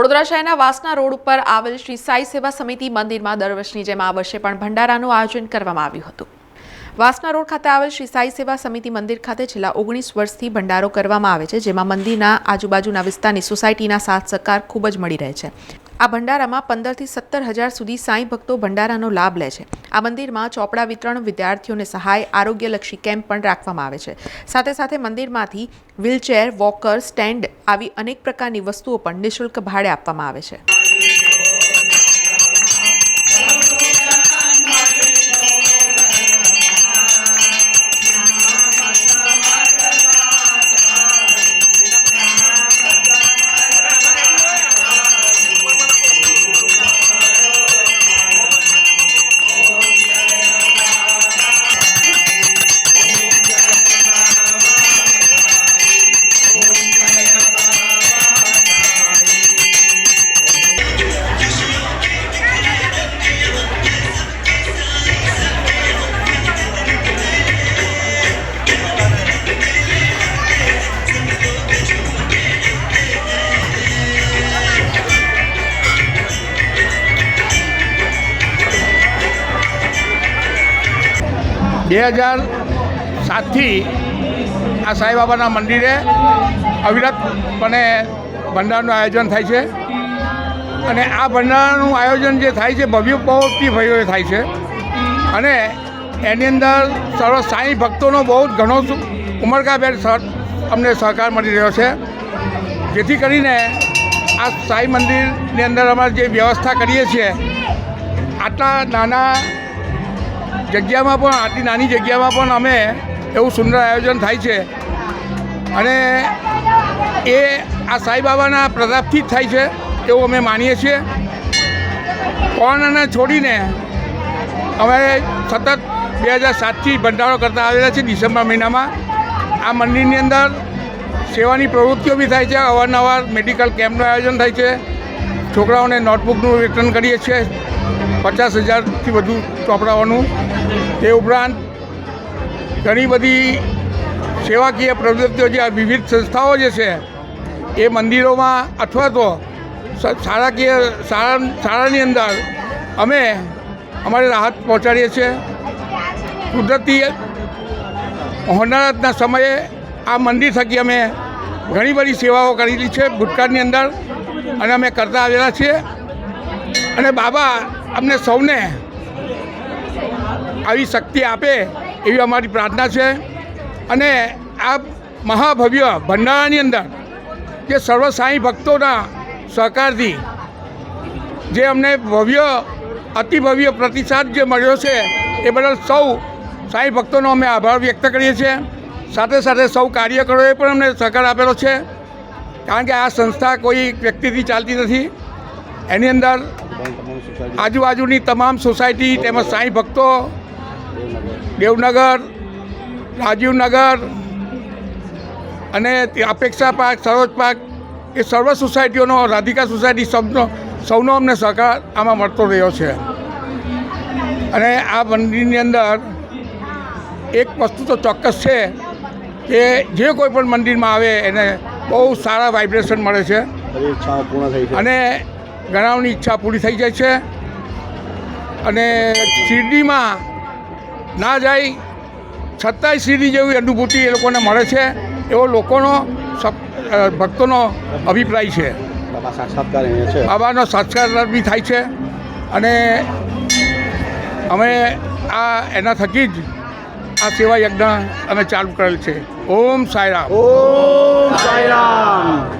વડોદરા શહેરના વાસના રોડ ઉપર આવેલ શ્રી સાઈ સેવા સમિતિ મંદિરમાં દર વર્ષની જેમ આ વર્ષે પણ ભંડારાનું આયોજન કરવામાં આવ્યું હતું. વાસના રોડ ખાતે આવેલ શ્રી સાઈ સેવા સમિતિ મંદિર ખાતે છેલ્લા ઓગણીસ વર્ષથી ભંડારો કરવામાં આવે છે, જેમાં મંદિરના આજુબાજુના વિસ્તારની સોસાયટીના સાથ સહકાર ખૂબ જ મળી રહે છે. આ ભંડારામાં પંદરથી સત્તર હજાર સુધી સાંઈ ભક્તો ભંડારાનો લાભ લે છે. આ મંદિરમાં ચોપડા વિતરણ વિદ્યાર્થીઓને સહાય, આરોગ્યલક્ષી કેમ્પ પણ રાખવામાં આવે છે. સાથે સાથે મંદિરમાંથી વ્હીલચેર, વોકર, સ્ટેન્ડ આવી અનેક પ્રકારની વસ્તુઓ પણ નિઃશુલ્ક ભાડે આપવામાં આવે છે. બે હજાર સાતથી આ સાંઈબાબાના મંદિરે અવિરતપણે ભંડારનું આયોજન થાય છે. અને આ ભંડારાનું આયોજન જે થાય છે, ભવ્ય પ્રવૃત્તિ ભવ્ય થાય છે. અને એની અંદર સર્વ સાંઈ ભક્તોનો બહુ જ ઘણો ઉમરકાભેર અમને સહકાર મળી રહ્યો છે. જેથી કરીને આ સાંઈ મંદિરની અંદર અમારે જે વ્યવસ્થા કરીએ છીએ, આટલા નાના જગ્યામાં પણ, આટલી નાની જગ્યામાં પણ અમે એવું સુંદર આયોજન થાય છે. અને એ આ સાંઈબાબાના પ્રતાપથી જ થાય છે એવું અમે માનીએ છીએ. કોરોનાને છોડીને અમે સતત બે હજાર સાતથી ભંડારો કરતા આવેલા છે ડિસેમ્બર મહિનામાં. આ મંદિરની અંદર સેવાની પ્રવૃત્તિઓ બી થાય છે, અવારનવાર મેડિકલ કેમ્પનું આયોજન થાય છે. છોકરાઓને નોટબુકનું વિતરણ કરીએ છીએ. પચાસ હજારથી વધુ ચોપડાઓનું. તે ઉપરાંત ઘણી બધી સેવાકીય પ્રવૃત્તિઓ જે આ વિવિધ સંસ્થાઓ જે છે, એ મંદિરોમાં અથવા તો શાળાકીય શાળા, શાળાની અંદર અમે અમારે રાહત પહોંચાડીએ છીએ. કુદરતી હોનારતના સમયે આ મંદિર થકી અમે ઘણી બધી સેવાઓ કરેલી છે ભૂતકાળની અંદર અને અમે કરતા આવેલા છીએ. અને બાબા અમને સૌને આવી શક્તિ આપે એવી અમારી પ્રાર્થના છે. અને આ મહાભવ્ય ભંડારાની અંદર જે સર્વ સાંઈ ભક્તોના સહકારથી જે અમને ભવ્ય અતિ ભવ્ય પ્રતિસાદ જે મળ્યો છે, એ બદલ સૌ સાંઈ ભક્તોનો અમે આભાર વ્યક્ત કરીએ છીએ. સાથે સાથે સૌ કાર્યકરોએ પણ અમને સહકાર આપેલો છે. કારણ કે આ સંસ્થા કોઈ વ્યક્તિથી ચાલતી નથી. એની અંદર આજુબાજુની તમામ સોસાયટી તેમજ સાંઈ ભક્તો દેવનગર રાજીવનગર અને અપેક્ષા પાર્ક સરોજ પાર્ક એ સર્વ સોસાયટીઓનો રાધિકા સોસાયટી સૌનો સૌનો અમને સહકાર આમાં મળતો રહ્યો છે. અને આ મંદિરની અંદર એક વસ્તુ તો ચોક્કસ છે કે જે કોઈ પણ મંદિરમાં આવે એને બહુ સારા વાઇબ્રેશન મળે છે. અને ઘણાઓની ઈચ્છા પૂરી થઈ જાય છે. અને શિરડીમાં ના જાય છતાંય શિરડી જેવી અનુભૂતિ એ લોકોને મળે છે એવો લોકોનો ભક્તોનો અભિપ્રાય છે. બાબાનો સાક્ષાત્કાર બી થાય છે. અને અમે આ એના થકી જ આ સેવા યજ્ઞ અમે ચાલુ કરેલ છે. ઓમ સાંઈરામ ઓમ સાંઈરામ